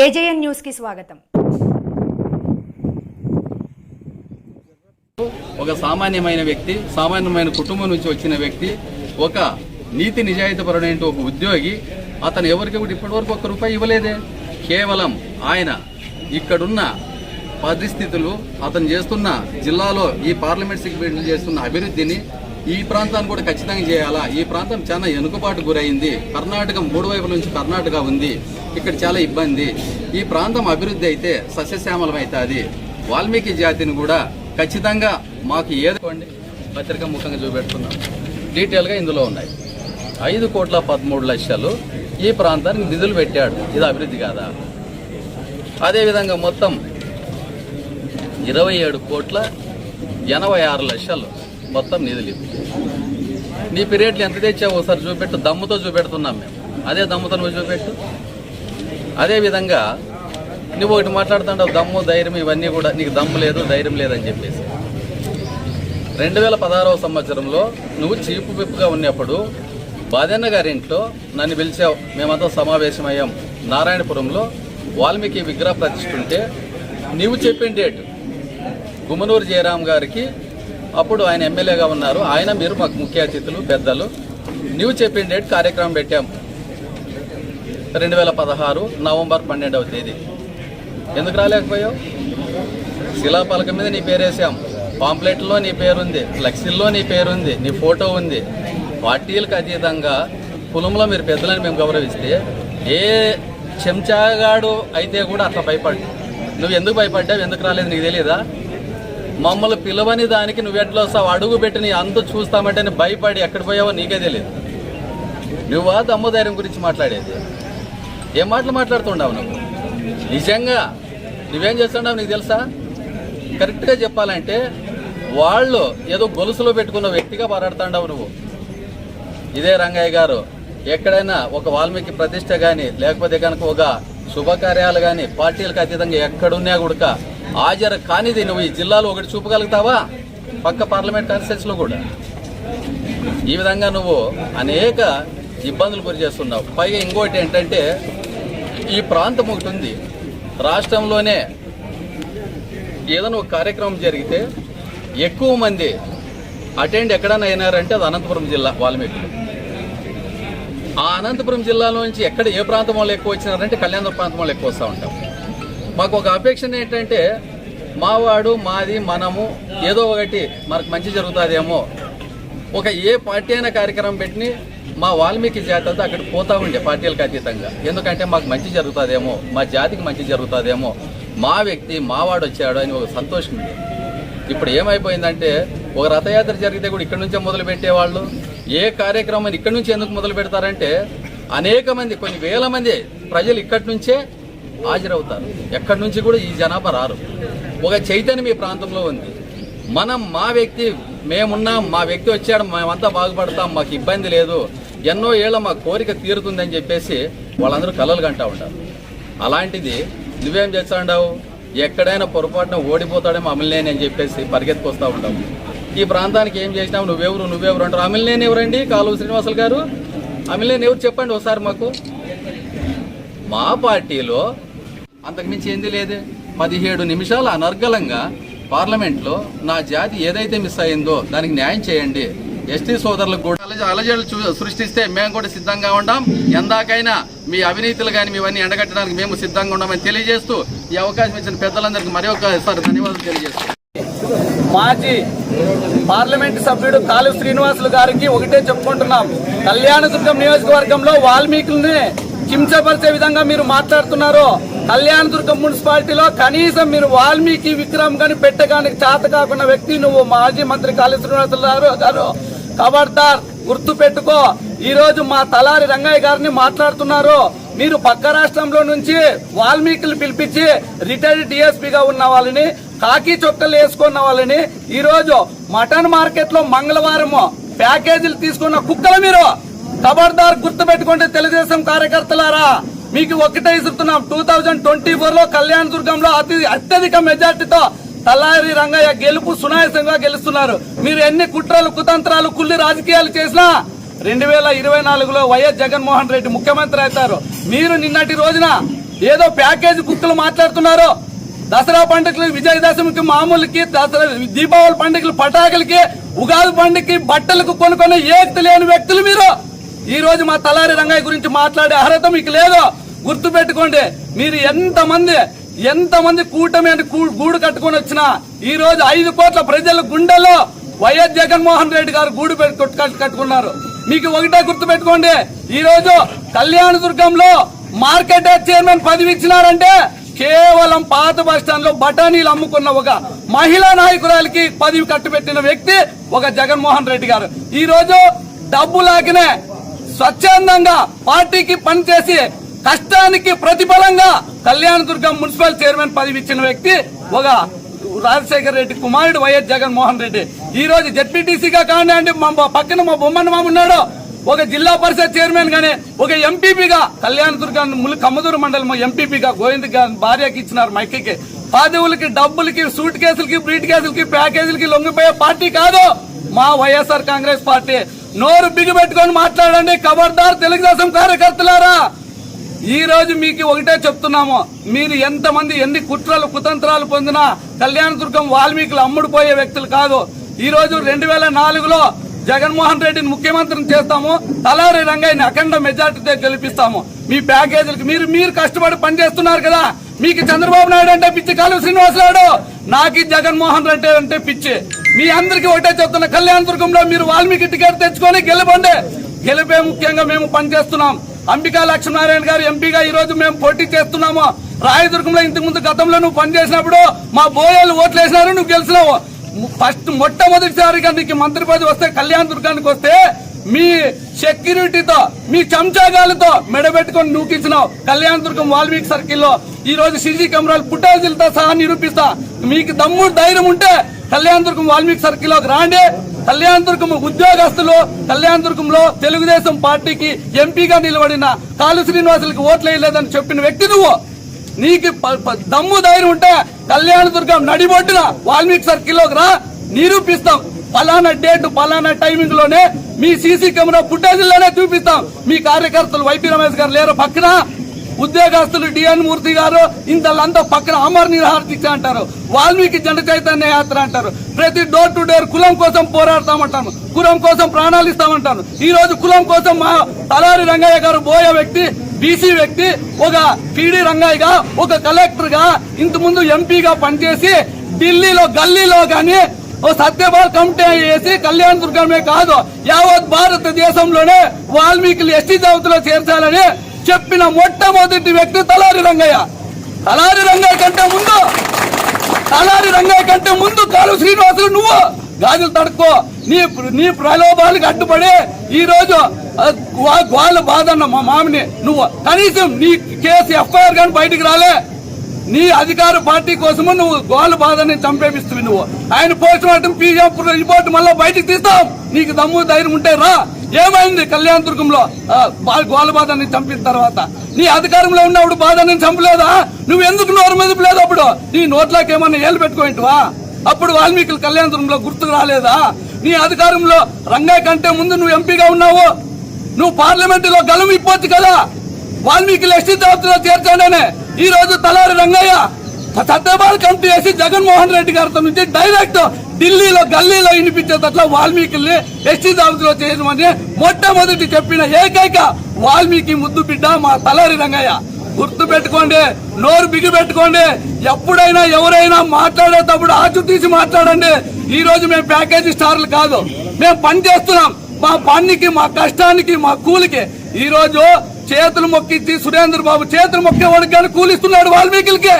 AJN న్యూస్కి స్వాగతం. ఒక సామాన్యమైన వ్యక్తి సామాన్యమైన కుటుంబం నుంచి వచ్చిన వ్యక్తి ఒక నీతి నిజాయితీపరుడైన ఒక ఉద్యోగి అతను ఎవరికి కూడా ఇప్పటివరకు ఒక్క రూపాయి ఇవ్వలేదే. కేవలం ఆయన ఇక్కడున్న పరిస్థితులు అతను చేస్తున్న జిల్లాలో ఈ పార్లమెంట్ సెగ్మెంట్లు చేస్తున్న అభివృద్ధిని ఈ ప్రాంతాన్ని కూడా ఖచ్చితంగా చేయాలా? ఈ ప్రాంతం చాలా వెనుకబాటు గురైంది. కర్ణాటక మూడు వైపుల నుంచి కర్ణాటక ఉంది. ఇక్కడ చాలా ఇబ్బంది. ఈ ప్రాంతం అభివృద్ధి అయితే సస్యశ్యామలం అవుతుంది. వాల్మీకి జాతిని కూడా ఖచ్చితంగా మాకు ఏదండి పత్రిక ముఖంగా చూపెడుతున్నాం. డీటెయిల్గా ఇందులో ఉన్నాయి. ఐదు కోట్ల పదమూడు లక్షలు ఈ ప్రాంతానికి నిధులు పెట్టాడు. ఇది అభివృద్ధి కాదా? అదేవిధంగా మొత్తం ఇరవై ఏడు కోట్ల ఎనభై ఆరు లక్షలు మొత్తం నిధులు నీ పీరియడ్లు ఎంత తెచ్చావు ఒకసారి చూపెట్టు. దమ్ముతో చూపెడుతున్నాం మేము. అదే దమ్ముతో నువ్వు చూపెట్టు. అదేవిధంగా నువ్వు ఒకటి మాట్లాడుతుంటావు దమ్ము ధైర్యం ఇవన్నీ కూడా నీకు దమ్ము లేదు ధైర్యం లేదని చెప్పేసి. రెండు వేల పదహారవ సంవత్సరంలో నువ్వు చీపు పిప్పుగా ఉన్నప్పుడు బాదన్న గారి ఇంట్లో నన్ను పిలిచావు మేమంతా సమావేశమయ్యాం. నారాయణపురంలో వాల్మీకి విగ్రహ ప్రతిష్ఠ ఉంటే నువ్వు చెప్పిన డేట్ గుమ్మనూరు జయరాం గారికి అప్పుడు ఆయన ఎమ్మెల్యేగా ఉన్నారు. ఆయన మీరు మాకు ముఖ్య అతిథులు పెద్దలు. నీవు చెప్పిన డేట్ కార్యక్రమం పెట్టాం. రెండు వేల పదహారు నవంబర్ పన్నెండవ తేదీ. ఎందుకు రాలేకపోయావు? శిలాపలక మీద నీ పేరేసాం పాంప్లెట్లో నీ పేరుంది ఫ్లెక్సీల్లో నీ పేరుంది నీ ఫోటో ఉంది. పార్టీలకు అతీతంగా కులంలో మీరు పెద్దలని మేము గౌరవిస్తే ఏ చెంచాగాడు అయితే కూడా అట్లా భయపడ్డా నువ్వు ఎందుకు భయపడ్డావు? ఎందుకు రాలేదు? నీకు తెలియదా మమ్మల్ని పిలవని దానికి నువ్వు ఎట్లా వస్తావు? అడుగు పెట్టి నీ అంత చూస్తామంటే నేను భయపడి ఎక్కడ పోయావో నీకే తెలియదు. నువ్వా దమ్మధైర్యం గురించి మాట్లాడేది. ఏం మాటలు మాట్లాడుతుండవు నువ్వు? నిజంగా నువ్వేం చేస్తున్నావు నీకు తెలుసా? కరెక్ట్గా చెప్పాలంటే వాళ్ళు ఏదో గొలుసులో పెట్టుకున్న వ్యక్తిగా పోరాడుతుండవు నువ్వు. ఇదే రంగయ్య గారు ఎక్కడైనా ఒక వాల్మీకి ప్రతిష్ట కానీ లేకపోతే కనుక ఒక శుభకార్యాలు కానీ పార్టీలకు అతీతంగా ఎక్కడున్నా కూడా హాజరు కానిది నువ్వు ఈ జిల్లాలో ఒకటి చూపగలుగుతావా? పక్క పార్లమెంట్ కాన్స్టిట్యూన్సీలో కూడా. ఈ విధంగా నువ్వు అనేక ఇబ్బందులు గురి చేస్తున్నావు. పైగా ఇంకోటి ఏంటంటే ఈ ప్రాంతం ఒకటి ఉంది. రాష్ట్రంలోనే ఏదైనా ఒక కార్యక్రమం జరిగితే ఎక్కువ మంది అటెండ్ ఎక్కడైనా అయినారంటే అది అనంతపురం జిల్లా వాల్మీకులు ఆ అనంతపురం జిల్లాలో నుంచి ఎక్కడ ఏ ప్రాంతం వాళ్ళు ఎక్కువ వచ్చినారంటే కళ్యాణ ప్రాంతం వాళ్ళు ఎక్కువ వస్తూ ఉంటాం మాకు ఒక అపేక్ష ఏంటంటే మావాడు మాది మనము ఏదో ఒకటి మనకు మంచి జరుగుతుందేమో. ఒక ఏ పార్టీ అయినా కార్యక్రమం పెట్టి మా వాల్మీకి జాతరతో అక్కడికి అక్కడ పోతా ఉండే పార్టీలకు అతీతంగా. ఎందుకంటే మాకు మంచి జరుగుతుందేమో మా జాతికి మంచి జరుగుతుందేమో. మా వ్యక్తి మావాడు వచ్చాడు అని ఒక సంతోషం ఉంది. ఇప్పుడు ఏమైపోయిందంటే ఒక రథయాత్ర జరిగితే కూడా ఇక్కడ నుంచే మొదలు పెట్టేవాళ్ళు. ఏ కార్యక్రమం ఇక్కడ నుంచి ఎందుకు మొదలు పెడతారంటే అనేక మంది కొన్ని వేల మంది ప్రజలు ఇక్కడి నుంచే హాజరవుతారు. ఎక్కడి నుంచి కూడా ఈ జనాభా రారు. ఒక చైతన్యం ఈ ప్రాంతంలో ఉంది. మనం మా వ్యక్తి మేమున్నాం మా వ్యక్తి వచ్చాడు మేమంతా బాగుపడతాం మాకు ఇబ్బంది లేదు. ఎన్నో ఏళ్ళ మా కోరిక తీరుతుందని చెప్పేసి వాళ్ళందరూ కలలు కంటా ఉంటారు. అలాంటిది నువ్వేం చేస్తాడావు ఎక్కడైనా పొరపాటున ఓడిపోతాడేమో అమలినేని అని చెప్పేసి పరిగెత్తుకొస్తా ఉంటావు ఈ ప్రాంతానికి ఏం చేసినావు? నువ్వెవరు? నువ్వెవరు అంటారు? అమలినేని ఎవరండి? కాలువ శ్రీనివాసులు గారు? అమలినేని ఎవరు చెప్పండి ఒకసారి మాకు. మా పార్టీలో అంతకుమించి ఏంది లేదే? పదిహేడు నిమిషాలు అనర్గళంగా పార్లమెంట్లో నా జాతి ఏదైతే మిస్ అయిందో దానికి న్యాయం చేయండి. ఎస్టీ సోదరులకు కూడా అలజ అలజడులు చూ- సృష్టిస్తే మేము కూడా సిద్ధంగా ఉంటాం ఎందాకైనా మీ అవినీతులు కానీ మీవన్నీ ఎండగట్టడానికి మేము సిద్ధంగా ఉన్నామని తెలియజేస్తూ ఈ అవకాశం ఇచ్చిన పెద్దలందరికీ మరి ఒకసారి ధన్యవాదాలు తెలియజేస్తాం. మాజీ పార్లమెంట్ సభ్యుడు కాలు శ్రీనివాసులు గారికి ఒకటే చెప్పుకుంటున్నాం. కళ్యాణదుర్గం నియోజకవర్గంలో వాల్మీకుల్ని కించపరిచే విధంగా మీరు మాట్లాడుతున్నారు కళ్యాణదుర్గం మున్సిపాలిటీలో కనీసం మీరు వాల్మీకి విక్రమ్ గాని పెట్టగానికి చేత కాకున్న వ్యక్తి నువ్వు మాజీ మంత్రి కాళీ శ్రీనివాసరావు గారు గారు గుర్తు పెట్టుకో. ఈ రోజు మా తలారి రంగయ్య గారిని మాట్లాడుతున్నారు. మీరు పక్క రాష్ట్రంలో నుంచి వాల్మీకులు పిలిపించి రిటైర్డ్ డిఎస్పీగా ఉన్న వాళ్ళని కాకి చొక్కలు వేసుకున్న వాళ్ళని ఈ రోజు మటన్ మార్కెట్లో మంగళవారము ప్యాకేజీలు తీసుకున్న కుక్కలు మీరు. కబర్దార్ గుర్తు పెట్టుకుంటే తెలుగుదేశం కార్యకర్తలారా మీకు ఒకటే ఇస్తున్నాం టూ థౌజండ్ ట్వంటీ ఫోర్లో కళ్యాణ దుర్గంలో అతి అత్యధిక మెజార్టీతో తలారి రంగయ్య గెలుపు సునాయసంగా గెలుస్తున్నారు. మీరు ఎన్ని కుట్రలు కుతంత్రాలు కుల్లి రాజకీయాలు చేసినా రెండు వేల ఇరవై నాలుగులో వైఎస్ జగన్మోహన్ రెడ్డి ముఖ్యమంత్రి అవుతారు. మీరు నిన్నటి రోజున ఏదో ప్యాకేజ్ కుక్కలు మాట్లాడుతున్నారు దసరా పండుగలు విజయదశమికి మామూలుకి దసరా దీపావళి పండుగలు పటాకులకి ఉగాది పండుగకి బట్టలకు కొనుక్కునే ఏకత లేని వ్యక్తులు మీరు. ఈ రోజు మా తలారి రంగయ్య గురించి మాట్లాడే అర్హత మీకు లేదు. గుర్తు పెట్టుకోండి మీరు ఎంతమంది ఎంతమంది కూటమి అని గూడు కట్టుకొని వచ్చినా ఈ రోజు ఐదు కోట్ల ప్రజల గుండెల్లో వైఎస్ జగన్మోహన్ రెడ్డి గారు గూడు పెట్టు- కట్టు- కట్టుకున్నారు. మీకు ఒకటే గుర్తు పెట్టుకోండి ఈ రోజు కళ్యాణదుర్గంలో మార్కెట్ చైర్మన్ పదవి ఇచ్చినారంటే కేవలం పాత బస్ స్టాండ్లో బఠానీలు అమ్ముకున్న ఒక మహిళా నాయకురాలకి పదవి కట్టుబెట్టిన వ్యక్తి ఒక జగన్మోహన్ రెడ్డి గారు. ఈ రోజు డబ్బు లాగినే స్వచ్ఛందంగా పార్టీకి పనిచేసి కష్టానికి ప్రతిఫలంగా కళ్యాణదుర్గం మున్సిపల్ చైర్మన్ పదవి ఇచ్చిన వ్యక్తి ఒక రాజశేఖర రెడ్డి కుమారుడు వైఎస్ జగన్మోహన్ రెడ్డి. ఈ రోజు జడ్పీటీసీగా కానివ్వండి మా మా పక్కన మా బొమ్మన్న మామ ఉన్నాడు. ఒక జిల్లా పరిషత్ చైర్మన్ గానే ఒక ఎంపీపీగా కళ్యాణదుర్గం ములు కమ్మదూరు మండలం ఎంపీపీగా గోవింద్ గారి భార్యకి ఇచ్చినారు మైకి పదవులకి డబ్బులకి సూట్ కేసులకి బ్రీట్ కేసులకి ప్యాకేజీలకి లొంగిపోయే పార్టీ కాదు. మా వైఎస్ఆర్ కాంగ్రెస్ పార్టీ. నోరు బిగి పెట్టుకొని మాట్లాడండి ఖబర్దార్ తెలుగుదేశం కార్యకర్తలారా. ఈరోజు మీకు ఒకటే చెప్తున్నాము. మీరు ఎంతమంది ఎన్ని కుట్రలు కుతంత్రాలు పొందినా కళ్యాణదుర్గం వాల్మీకులు అమ్ముడుపోయే వ్యక్తులు కాదు. ఈరోజు రెండు వేల నాలుగులో జగన్మోహన్ రెడ్డిని ముఖ్యమంత్రిని చేస్తాము. తలారి రంగయ్యని అఖండ మెజార్టీతో గెలిపిస్తాము. మీ ప్యాకేజీలకు మీరు మీరు కష్టపడి పనిచేస్తున్నారు కదా. మీకు చంద్రబాబు నాయుడు అంటే పిచ్చి కాలు శ్రీనివాసరాడు నాకు జగన్మోహన్ రెడ్డి అంటే పిచ్చి. మీ అందరికీ ఒకటే చెప్తున్నా కళ్యాణదుర్గంలో మీరు వాల్మీకి టికెట్ తెచ్చుకొని గెలవండి గెలిపే ముఖ్యంగా మేము పనిచేస్తున్నాం. అంబికా లక్ష్మీనారాయణ గారు ఎంపీగా ఈ రోజు మేము పోటీ చేస్తున్నాము. రాయదుర్గంలో ఇంతకుముందు గతంలో నువ్వు పనిచేసినప్పుడు మా బోయాలు ఓట్లు వేసినారు నువ్వు గెలిచినావు. ఫస్ట్ మొట్టమొదటిసారిగా నీకు మంత్రి పదవి వస్తే కళ్యాణ దుర్గానికి వస్తే మీ సెక్యూరిటీతో మీ చంచాగాలతో మెడబెట్టుకొని నూకించినావు కళ్యాణ దుర్గం వాల్మీకి సర్కిల్లో ఈ రోజు సీసీ కెమెరాలు పుట్టాజీలతో సహా నిరూపిస్తా. మీకు దమ్ము ధైర్యం ఉంటే కళ్యాణదుర్గం వాల్మీకి సర్కిల్లోకి రాండి. కళ్యాణదుర్గం ఉద్యోగస్తులు కళ్యాణదుర్గంలో తెలుగుదేశం పార్టీకి ఎంపీగా నిలబడిన కాళు శ్రీనివాసులకి ఓట్లేయలేదని చెప్పిన వ్యక్తి నువ్వు. నీకు ప- దమ్ము ధైర్యం ఉంటే కళ్యాణదుర్గం నడిబొడ్డున వాల్మీకి సర్కిల్లోకి రా. నిరూపిస్తాం. పలానా డేట్ పలానా టైమింగ్లోనే మీ సీసీ కెమెరా ఫుటేజ్లోనే చూపిస్తాం. మీ కార్యకర్తలు వైపీ రమేష్ గారు లేరు పక్కన? ఉద్యోగస్తులు డిఎన్ మూర్తి గారు ఇంతలంతా పక్కన అమర్ నిరాహార దీక్ష అంటారు. వాల్మీకి జన చైతన్య యాత్ర అంటారు. ప్రతి డోర్ టు డోర్ కులం కోసం పోరాడతామంటాను కులం కోసం ప్రాణాలు ఇస్తామంటాను ఈ రోజు కులం కోసం మా తలారి రంగయ్య గారు బోయ వ్యక్తి బీసీ వ్యక్తి ఒక పీడీ రంగయ్యగా ఒక కలెక్టర్గా ఇంత ముందు ఎంపీగా పనిచేసి ఢిల్లీలో గల్లీలో గాని ఓ సత్యపాల్ కమిటీ వేసి కళ్యాణ దుర్గమే కాదు యావత్ భారతదేశంలోనే వాల్మీకి ఎస్టీ జాబితాలో చేర్చాలని చెప్పిన మొట్టమొదటి వ్యక్తి తలారి రంగయ్య. తలారి రంగయ్య కంటే ముందు తలారి రంగయ్య కంటే ముందు కాలు శ్రీనివాసులు నువ్వు. గాజులు తడుక్కో. నీ నీ ప్రలోభాలకు అడ్డుపడి ఈరోజు వా- వాళ్ళ బాధ అన్న మా మామిని నువ్వు కనీసం నీ కేసు ఎఫ్ఐఆర్ కానీ బయటికి రాలే. నీ అధికార పార్టీ కోసము నువ్వు గోళ్ళ బాధని చంపేపిస్తుంది నువ్వు. ఆయన పోస్ట్ మార్టం పీఎం రిపోర్ట్ మళ్ళీ బయటికి తీస్తాం. నీకు దమ్ము ధైర్యం ఉంటే రా. ఏమైంది కళ్యాణ దుర్గంలో? ఆ, గోల బాధని చంపిన తర్వాత. నీ అధికారంలో ఉన్నప్పుడు బాధని చంపలేదా? నువ్వు ఎందుకు నోరు మెదపలేదు అప్పుడు? నీ నోట్లోకి ఏమన్నా ఏళ్ళు పెట్టుకోంటివా అప్పుడు వాల్మీకులు కళ్యాణ దుర్గంలో గుర్తుకు రాలేదా? నీ అధికారంలో రంగా కంటే ముందు నువ్వు ఎంపీగా ఉన్నావు. నువ్వు పార్లమెంటులో గలం ఇప్పొచ్చు కదా. వాల్మీకి ఎస్టీ జాబితాలో చేర్చాడనే ఈ రోజు తలారి రంగయ్య సత్యపాల్ కమిటీ వేసి జగన్మోహన్ రెడ్డి గారితో నుంచి డైరెక్ట్ ఢిల్లీలో గల్లీలో వినిపించేటట్ల వాల్మీకి ఎస్టీ జాబితాలో చేయమని మొట్టమొదటి చెప్పిన ఏకైక వాల్మీకి ముద్దు బిడ్డ మా తలారి రంగయ్య. గుర్తు పెట్టుకోండి నోరు బిగి పెట్టుకోండి ఎప్పుడైనా ఎవరైనా మాట్లాడేటప్పుడు ఆచు తీసి మాట్లాడండి. ఈ రోజు మేము ప్యాకేజీ స్టార్లు కాదు మేము పని చేస్తున్నాం మా పనికి మా కష్టానికి మా కూలికి. ఈ రోజు చేతులు మొక్కించి సురేంద్ర బాబు చేతులు మొక్కేవాడికి కానీ కూలిస్తున్నాడు వాల్మీకులకి.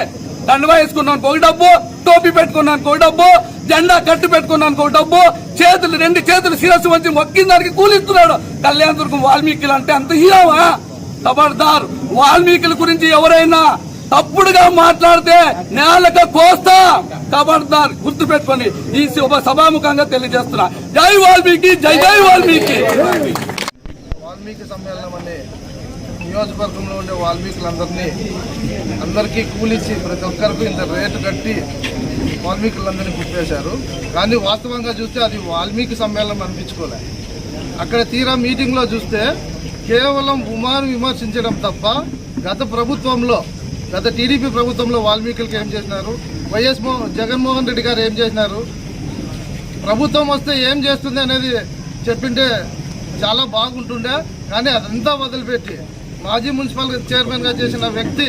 దండవా వేసుకున్నాను ఒక డబ్బు టోపీ పెట్టుకున్నాను ఒక డబ్బు జెండా కట్టు పెట్టుకున్నాను ఒక డబ్బు చేతులు రెండు చేతులు శిరస్సు వచ్చి మొక్కిన దానికి కూలిస్తున్నాడు. కళ్యాణ దుర్గం వాల్మీకులు అంటే అంత హీరోవా? ఖబర్దార్ వాల్మీకుల గురించి ఎవరైనా తప్పుడుగా మాట్లాడితే నేలక కోస్తా. ఖబర్దార్ గుర్తు పెట్టుకొని ఈ శుభ సభాముఖంగా తెలియజేస్తున్నా. జై వాల్మీకి జై జై వాల్మీకి. వాల్మీకి సమ్మేళనం అనే నియోజకవర్గంలో ఉండే వాల్మీకులందరినీ అందరికీ కూలిచ్చి ప్రతి ఒక్కరికి ఇంత రేటు కట్టి వాల్మీకులందరినీ గుర్తేశారు కానీ వాస్తవంగా చూస్తే అది వాల్మీకి సమ్మేళనం అనిపించుకోలే. అక్కడ తీరా మీటింగ్లో చూస్తే కేవలం ఉమాను విమర్శించడం తప్ప గత ప్రభుత్వంలో గత టీడీపీ ప్రభుత్వంలో వాల్మీకులకి ఏం చేసినారు? వైఎస్ జగన్మోహన్ రెడ్డి గారు ఏం చేసినారు? ప్రభుత్వం వస్తే ఏం చేస్తుంది అనేది చెప్పింటే చాలా బాగుంటుండే కానీ అదంతా వదిలిపెట్టి మాజీ మున్సిపల్ చైర్మన్గా చేసిన వ్యక్తి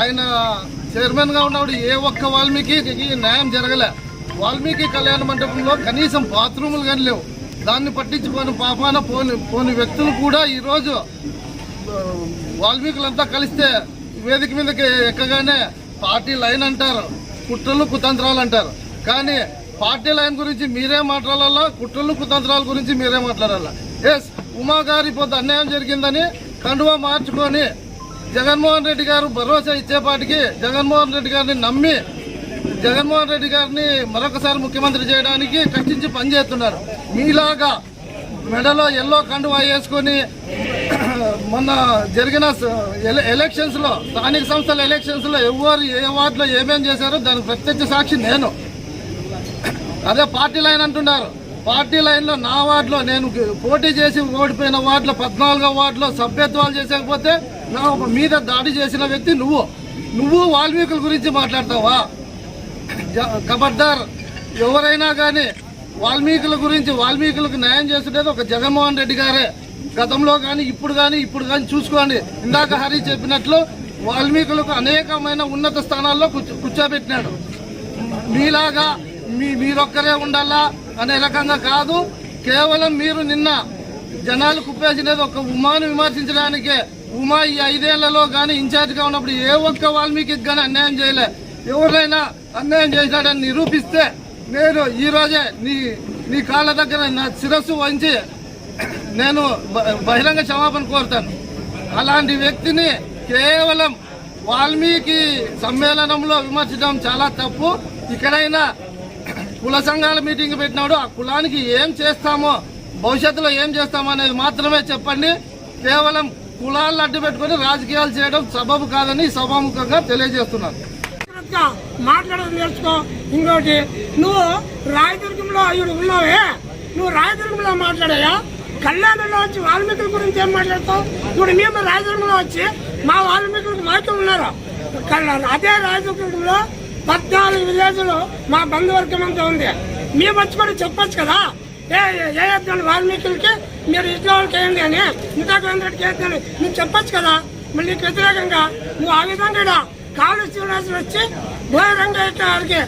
ఆయన చైర్మన్గా ఉన్నప్పుడు ఏ ఒక్క వాల్మీకి న్యాయం జరగలే. వాల్మీకి కళ్యాణ మండపంలో కనీసం బాత్రూములు కానీ లేవు. దాన్ని పట్టించుకొని పాపాన పోని పోని వ్యక్తులు కూడా ఈరోజు వాల్మీకులంతా కలిస్తే వేదిక మీదకి ఎక్కగానే పార్టీ లైన్ అంటారు కుట్రలు కుతంత్రాలు అంటారు. కానీ పార్టీ లైన్ గురించి మీరే మాట్లాడాలా కుట్రలు కుతంత్రాల గురించి మీరే మాట్లాడాలా? ఎస్ ఉమా గారి పొద్దు అన్యాయం జరిగిందని కండువా మార్చుకొని జగన్మోహన్ రెడ్డి గారు భరోసా ఇచ్చేపాటికి జగన్మోహన్ రెడ్డి గారిని నమ్మి జగన్మోహన్ రెడ్డి గారిని మరొకసారి ముఖ్యమంత్రి చేయడానికి కష్టించి పనిచేస్తున్నారు. మీలాగా మెడలో ఎల్లో కండువా వేసుకొని మొన్న జరిగిన ఎలక్షన్స్లో స్థానిక సంస్థల ఎలక్షన్స్లో ఎవరు ఏ వార్డులో ఏమేం చేశారో దానికి ప్రత్యక్ష సాక్షి నేను. అదే పార్టీ లైన్ అంటున్నారు. పార్టీ లైన్లో నా వార్డులో నేను పోటీ చేసి ఓడిపోయిన వార్డులో పద్నాలుగో వార్డులో సభ్యత్వాలు చేసేకపోతే నా మీద దాడి చేసిన వ్యక్తి నువ్వు. నువ్వు వాల్మీకుల గురించి మాట్లాడతావా? జ- ఖబర్దార్ ఎవరైనా కానీ వాల్మీకుల గురించి వాల్మీకులకు న్యాయం చేస్తుండేది ఒక జగన్మోహన్ రెడ్డి గారే. గతంలో కానీ ఇప్పుడు కానీ ఇప్పుడు కానీ చూసుకోండి. ఇందాక హరి చెప్పినట్లు వాల్మీకులకు అనేకమైన ఉన్నత స్థానాల్లో కూర్చో కూర్చోబెట్టినాడు. మీలాగా మీ మీరొక్కరే ఉండాలా అనే రకంగా కాదు కేవలం మీరు నిన్న జనాలు కుప్పేసినది ఒక ఉమాను విమర్శించడానికే. ఉమా ఈ ఐదేళ్ళలో కానీ ఇన్ఛార్జ్గా ఉన్నప్పుడు ఏ ఒక్క వాల్మీకి కానీ అన్యాయం చేయలే. ఎవరైనా అన్యాయం చేశాడని నిరూపిస్తే నేను ఈరోజే నీ నీ కాళ్ళ దగ్గర నా శిరస్సు వంచి నేను బ- బహిరంగ క్షమాపణ కోరుతాను. అలాంటి వ్యక్తిని కేవలం వాల్మీకి సమ్మేళనంలో విమర్శించడం చాలా తప్పు. ఇక్కడైనా కుల సంఘాల మీటింగ్ పెట్టినాడు ఆ కులానికి ఏం చేస్తామో భవిష్యత్తులో ఏం చేస్తామో అనేది మాత్రమే చెప్పండి. కేవలం కులాలను అడ్డు పెట్టుకుని రాజకీయాలు చేయడం సబబు కాదని సభాముఖంగా తెలియజేస్తున్నారు. మాట్లాడడం నేర్చుకో. ఇంకోటి నువ్వు రాయదుర్గంలో ఇప్పుడు ఉన్నావే. నువ్వు రాయదుర్గంలో మాట్లాడాయా? కళ్యాణంలో వచ్చి వాల్మీకుల గురించి ఏం మాట్లాడతావు? ఇప్పుడు మేము రాయదుర్గంలో వచ్చి మా వాల్మీకులకు మార్కులు ఉన్నారు అదే రాయదుర్గంలో పద్నాలుగు విలేజ్లు మా బంధువర్గం అంతా ఉంది. మేము వచ్చి కూడా చెప్పొచ్చు కదా? ఏ ఏ- వాల్మీకులకి మీరు ఇంట్లో వాళ్ళకి వేయండి అని ఇంకా రెడ్డికి వేయండి నువ్వు చెప్పొచ్చు కదా? మళ్ళీ నీకు వ్యతిరేకంగా నువ్వు ఆ విధంగా కాళ్ళు కాలు శ్రీనివాసులు వచ్చి బోయరంగ గారికి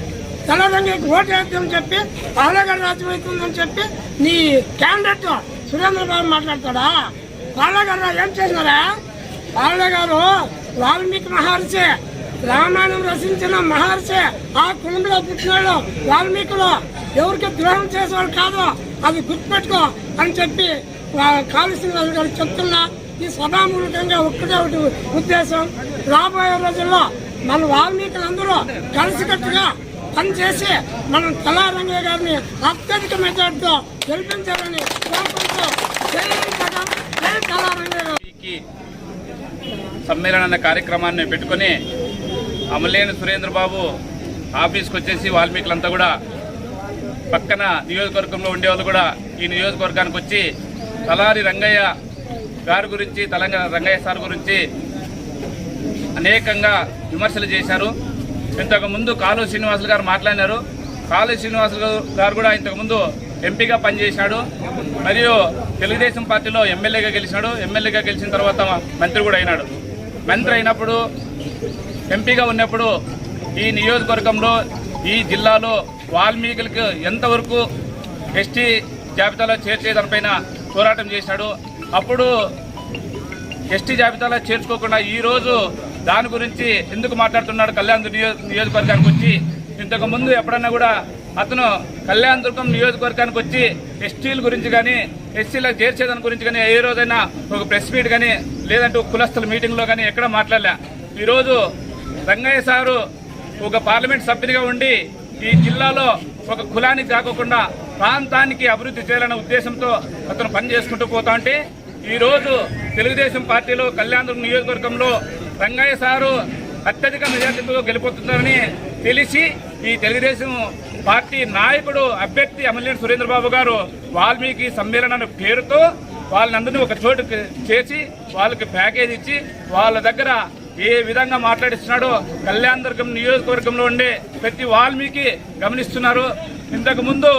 తెల్లరంగకి ఓటు వేద్దామని చెప్పి పాలగడ రాజ్యం అవుతుందని చెప్పి నీ క్యాండిడేట్ సురేంద్రబాబు మాట్లాడతాడా? పాలగడ ఏం చేసినారా పాలగారు వాల్మీకి మహర్షి రామాయణం రచించిన మహర్షి ఆ కులంలో పుట్టినాడు వాల్మీకులు. ఎవరికి ద్రోహం చేసేవాళ్ళు కాదు అది గుర్తుపెట్టుకో అని చెప్పి కాళీ గారు చెప్తున్నా. ఈ సభామూలకంగా ఒక్కటే ఒకటి ఉద్దేశం. రాబోయే రోజుల్లో మన వాల్మీకులందరూ కలిసికట్టుగా పనిచేసి మనం కళారంగయ్య గారిని అత్యధిక మెజార్టీతో గెలిపించాలని సమ్మేళన అనే కార్యక్రమాన్ని పెట్టుకొని అమలేని సురేంద్రబాబు ఆఫీస్కి వచ్చేసి వాల్మీకులంతా కూడా పక్కన నియోజకవర్గంలో ఉండేవాళ్ళు కూడా ఈ నియోజకవర్గానికి వచ్చి తలారి రంగయ్య గారి గురించి తెలంగాణ రంగయ్య సార్ గురించి అనేకంగా విమర్శలు చేశారు. ఇంతకు ముందు కాలు శ్రీనివాసులు గారు మాట్లాడినారు. కాలు శ్రీనివాసులు గారు కూడా ఇంతకు ముందు ఎంపీగా పనిచేశాడు. మరియు తెలుగుదేశం పార్టీలో ఎమ్మెల్యేగా గెలిచినాడు ఎమ్మెల్యేగా గెలిచిన తర్వాత మంత్రి కూడా అయినాడు. మంత్రి అయినప్పుడు ఎంపీగా ఉన్నప్పుడు ఈ నియోజకవర్గంలో ఈ జిల్లాలో వాల్మీకులకు ఎంతవరకు ఎస్టీ జాబితాలో చేర్చే దానిపైన పోరాటం చేశాడు. అప్పుడు ఎస్టీ జాబితాలో చేర్చుకోకుండా ఈరోజు దాని గురించి ఎందుకు మాట్లాడుతున్నాడు కళ్యాణ్ నియో- నియోజకవర్గానికి వచ్చి? ఇంతకుముందు ఎప్పుడన్నా కూడా అతను కళ్యాణ్ దుర్గం నియోజకవర్గానికి వచ్చి ఎస్టీల గురించి కానీ ఎస్సీలకు చేర్చేదాని గురించి కానీ ఏ రోజైనా ఒక ప్రెస్ మీట్ కానీ లేదంటే ఒక కులస్తుల మీటింగ్లో కానీ ఎక్కడ మాట్లాడలే. ఈరోజు రంగయ్య సారు ఒక పార్లమెంట్ సభ్యునిగా ఉండి ఈ జిల్లాలో ఒక కులానికి కాకుండా ప్రాంతానికి అభివృద్ధి చేయాలనే ఉద్దేశంతో అతను పనిచేసుకుంటూ పోతా ఉంటే ఈరోజు తెలుగుదేశం పార్టీలో కళ్యాణదుర్గం నియోజకవర్గంలో రంగయ్య సారు అత్యధిక మెజార్టీతో గెలిపోతున్నారని తెలిసి ఈ తెలుగుదేశం పార్టీ నాయకుడు అభ్యర్థి ఎమ్మెల్యే సురేంద్రబాబు గారు వాల్మీకి సమ్మేళన పేరుతో వాళ్ళందరినీ ఒక చోటుకి చేసి వాళ్ళకి ప్యాకేజ్ ఇచ్చి వాళ్ళ దగ్గర ఏ విధంగా మాట్లాడిస్తున్నాడో కళ్యాణదుర్గం నియోజకవర్గంలో ఉండే ప్రతి వాల్మీకి గమనిస్తున్నారు. ఇంతకు ముందు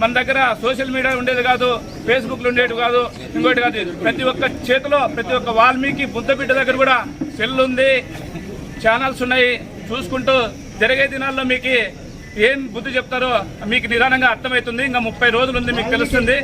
మన దగ్గర సోషల్ మీడియా ఉండేది కాదు ఫేస్బుక్లు ఉండేది కాదు ఇంకోటి కాదు. ప్రతి ఒక్క చేతిలో ప్రతి ఒక్క వాల్మీకి బుద్ధబిడ్డ దగ్గర కూడా సెల్ ఉంది ఛానల్స్ ఉన్నాయి. చూసుకుంటూ జరిగే దినాల్లో మీకు ఏం బుద్ధి చెప్తారో మీకు నిదానంగా అర్థమవుతుంది. ఇంకా ముప్పై రోజులు ఉంది మీకు తెలుస్తుంది.